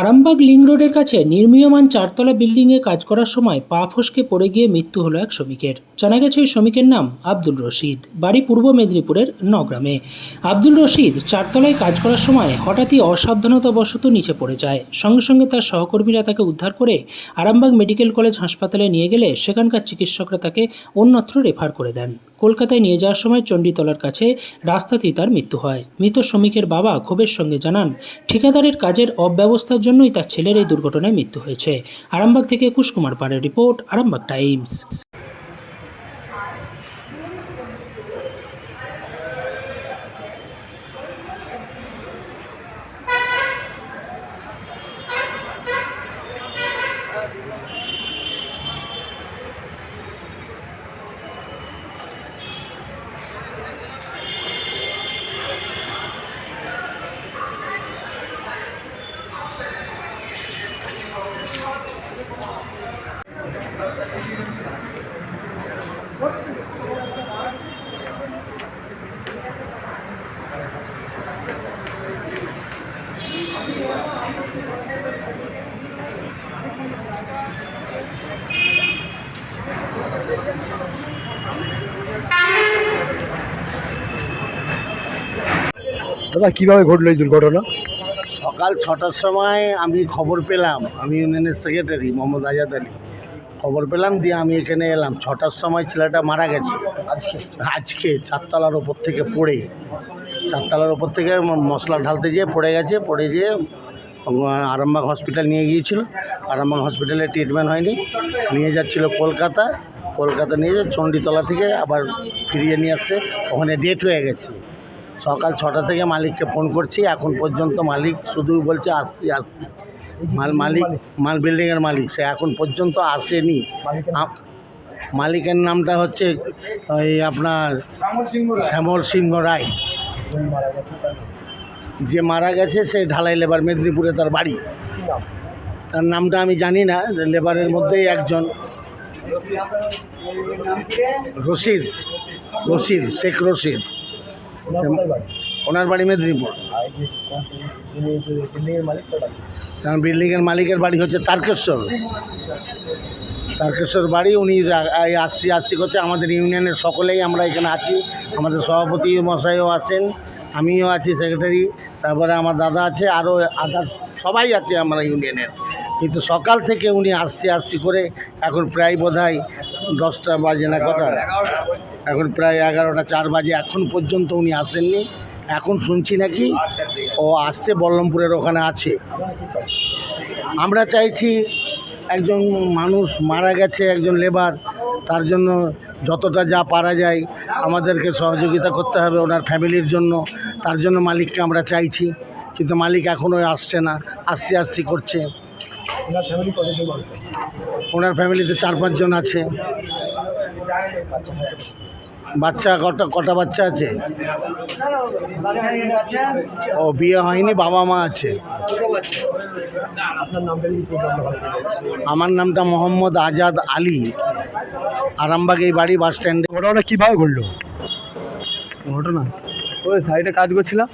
Arambagh link রোডের কাছে নির্মীয়মান চারতলা বিল্ডিংয়ে কাজ করার সময় পা ফসকে পড়ে গিয়ে মৃত্যু হলো এক শ্রমিকের। জানা গেছে ওই শ্রমিকের নাম আব্দুল রশিদ। বাড়ি পূর্ব মেদিনীপুরের নগ্রামে। আব্দুল রশিদ চারতলায় কাজ করার সময় হঠাৎই অসাবধানতাবশত নিচে পড়ে যায়। সঙ্গে সঙ্গে তার সহকর্মীরা তাকে উদ্ধার করে আরামবাগ মেডিকেল কলেজ হাসপাতালে নিয়ে গেলে সেখানকার চিকিৎসকরা তাকে অন্যত্র রেফার করে দেন। কলকাতায় নিয়ে যাওয়ার সময় চণ্ডীতলার কাছে রাস্তাতেই তার মৃত্যু হয়। মৃত শ্রমিকের বাবা ক্ষোভের সঙ্গে জানান, ঠিকাদারের কাজের অব্যবস্থার জন্যই তার ছেলের এই দুর্ঘটনায় মৃত্যু হয়েছে। আরামবাগ থেকে কুশ কুমার পাড়ের রিপোর্ট, আরামবাগ টাইমস। দাদা, কীভাবে ঘটলো এই দুর্ঘটনা? সকাল ছটার সময় আমি খবর পেলাম, আমি ইউনিয়নের সেক্রেটারি মোহাম্মদ আজাদ আলী। খবর পেলাম দিয়ে আমি এখানে এলাম। ছটার সময় ছেলেটা মারা গেছে। আজকে? আজকে চারতলার ওপর থেকে পড়ে। চারতলার ওপর থেকে মশলা ঢালতে যেয়ে পড়ে গেছে, পড়ে যেয়ে আরামবাগ হসপিটাল নিয়ে গিয়েছিল। আরামবাগ হসপিটালে ট্রিটমেন্ট হয়নি। নিয়ে যাচ্ছিল কলকাতা। কলকাতা নিয়ে চণ্ডীতলা থেকে আবার ফিরিয়ে নিয়ে আসছে। ওখানে ডেট হয়ে গেছে। সকাল ছটা থেকে মালিককে ফোন করছি এখন পর্যন্ত মালিক শুধু বলছে আসছি আসছি। মাল মালিক মাল বিল্ডিংয়ের মালিক সে এখন পর্যন্ত আসেনি। মালিকের নামটা হচ্ছে ওই আপনার শ্যামল সিংহ রায়। যে মারা গেছে সে ঢালাই লেবার মেদিনীপুরে তার বাড়ি। তার নামটা আমি জানি না লেবারের মধ্যেই একজন। রশিদ রশিদ শেখ রশিদ। ওনার বাড়ি? মেদিনীপুর। কারণ বিল্ডিংয়ের মালিকের বাড়ি হচ্ছে তারকেশ্বর। তারকেশ্বর বাড়ি উনি এই আসছি আসছি করছে। আমাদের ইউনিয়নের সকলেই আমরা এখানে আছি। আমাদের সভাপতি মশাইও আছেন আমিও আছি সেক্রেটারি। তারপরে আমার দাদা আছে আরও আদার সবাই আছে আমরা ইউনিয়নের। কিন্তু সকাল থেকে উনি আসছি আসছি করে এখন প্রায় বোধ হয় দশটা বাজে না কটা? এখন প্রায় এগারোটা, চার বাজে। এখন পর্যন্ত উনি আসেননি। এখন শুনছি নাকি ও আসছে, বল্লমপুরের ওখানে আছে। আমরা চাইছি একজন মানুষ মারা গেছে, একজন লেবার। তার জন্য যতটা যা পারা যায় আমাদেরকে সহযোগিতা করতে হবে ওনার ফ্যামিলির জন্য। তার জন্য মালিককে আমরা চাইছি। কিন্তু মালিক এখনও আসছে না। আসছি আসছি করছে। ওনার ফ্যামিলিতে চার পাঁচজন আছে। বাচ্চা কটা কটা বাচ্চা আছে? ও বিয়ে হয়নি বাবা মা আছে। আমার নামটা মোহাম্মদ আজাদ আলী। আরামবাগ এই বাড়ি বাস স্ট্যান্ডে। ঘটনাটা কীভাবে ঘটলো? ঘটনা? ওই সাইডে কাজ করছিলাম।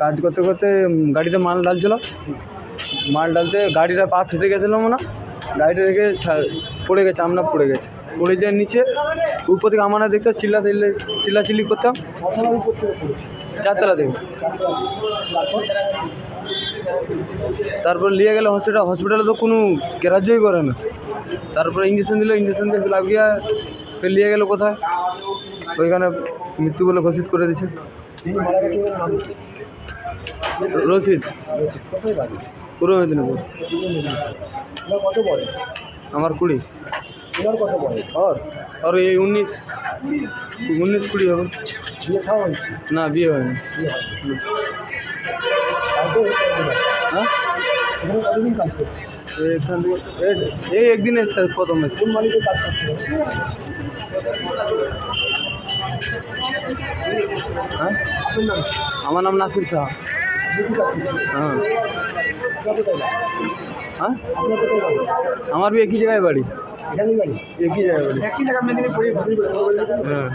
কাজ করতে করতে গাড়িতে মাল ডালছিল মাল ডালতে গাড়িটা পা ফেসে গেছিল মনে গাড়িটা রেখে পড়ে গেছে আমরা পড়ে গেছে। পড়ে যায় নিচে, উপর থেকে আমার দেখতাম চিল্লা চিল্লে, চিল্লা চিল্লি করতাম চারতলা থেকে। তারপর নিয়ে গেলে হসপিটাল, হসপিটালে তো কোনো গ্রাহ্যই করে না। তারপরে ইঞ্জেকশন দিল ইঞ্জেকশন দিয়ে লাগিয়ে ফের নিয়ে গেলো কোথায়? ওইখানে মৃত্যু বলে ঘোষিত করে দিছে রশিদ। পূর্ব মেদিনীপুর। আমার কুড়ি। আর? আর এই উনিশ। উনিশ কুড়ি হবে। না বিয়ে হয়নি। হ্যাঁ? এখান থেকে এই- এই একদিন এসছে প্রথম এসছে হ্যাঁ? আমার নাম নাসির শাহ। হ্যাঁ। হ্যাঁ? আমার একই জায়গায় বাড়ি। একই জায়গায় বাড়ি। হ্যাঁ।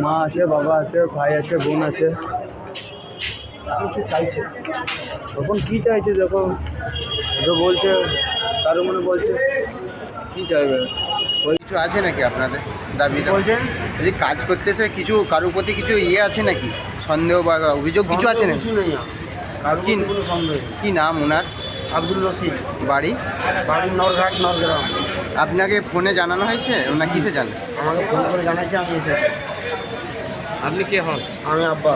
মা আছে বাবা আছে ভাই আছে বোন আছে। কি চাইছে তখন কী চাইছে যখন? তো বলছে কারও মনে বলছে কী চাইবে? কিছু আছে নাকি আপনাদের দাবিটা? বলছেন? যদি কাজ করতেছে কিছু কারোর প্রতি কিছু ইয়ে আছে নাকি? সন্দেহ বা অভিযোগ কিছু আছে নেই কারও কি? কোনো সন্দেহ কি নাম ওনার? আব্দুল রশিদ। বাড়ি? বাড়ি নরঘাট নরগ্রাম আপনাকে ফোনে জানানো হয়েছে? না কিসে জানেন আমাকে ফোন করে জানাচ্ছে আমি এসে আপনি কে হন? আমি আব্বা।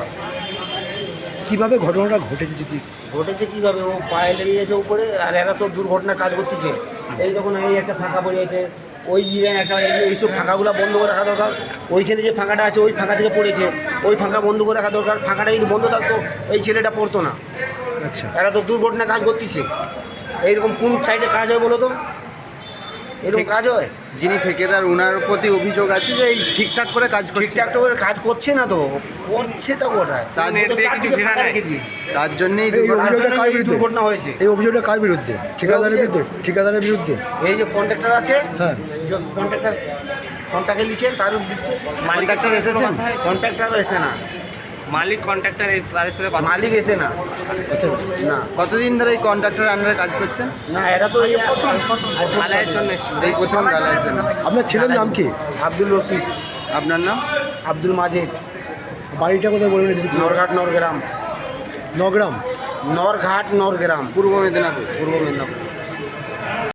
কীভাবে ঘটনাটা ঘটেছে যদি ঘটেছে কীভাবে? ও পায়ে লেগে গেছে উপরে আর এরা তো দুর্ঘটনা কাজ করতেছে। এই যখন এই একটা ফাঁকা পড়ে গেছে ওই ইয়ে একটা এই- এইসব ফাঁকাগুলো বন্ধ করে রাখা দরকার। ওইখানে যে ফাঁকাটা আছে ওই ফাঁকা থেকে পড়েছে। ওই ফাঁকা বন্ধ করে রাখা দরকার। ফাঁকাটা যদি বন্ধ থাকতো এই ছেলেটা পড়তো না। আচ্ছা। এরা তো দুর্ঘটনা কাজ করতেছে। এইরকম কোন সাইডে কাজ হয় বলো তো? এরকম কাজ হয়? যিনি ঠেকেদার ওনার প্রতি অভিযোগ আছে যে এই ঠিকঠাক করে কাজ করছে? ঠিকঠাক করে কাজ করছে না তো। করছে তো কোথায়? তার জন্যই এই দুর্ঘটনা অভিযোগটা কার বিরুদ্ধে? দুর্ঘটনা হয়েছে। এই অভিযোগটা কার বিরুদ্ধে? ঠিকাদারের বিরুদ্ধে? ঠিকাদারের বিরুদ্ধে? এই যে কন্ট্রাক্টর আছে? হ্যাঁ। কন্ট্রাক্টর কন্ট্রাক্টে লিখছেন তার কন্ট্রাক্টর এসেছেন? কন্ট্রাক্টর এসে না। মালিক কন্ট্রাক্টর তাদের সাথে কথা মালিক এসে না। আচ্ছা না। কতদিন ধরে এই কন্ট্রাক্টরের আন্ডারে কাজ করছেন? না এরা তো এই প্রথম ঢালাইয়ের জন্য এই প্রথম গালায় জন্য আপনার ছেলের নাম কি? আব্দুল রশিদ। আপনার নাম? আব্দুল মাজিদ। বাড়িটা কোথায় বলবেন নরঘাট নরগ্রাম। নগ্রাম নরঘাট নরগ্রাম। পূর্ব মেদিনীপুর। পূর্ব মেদিনীপুর।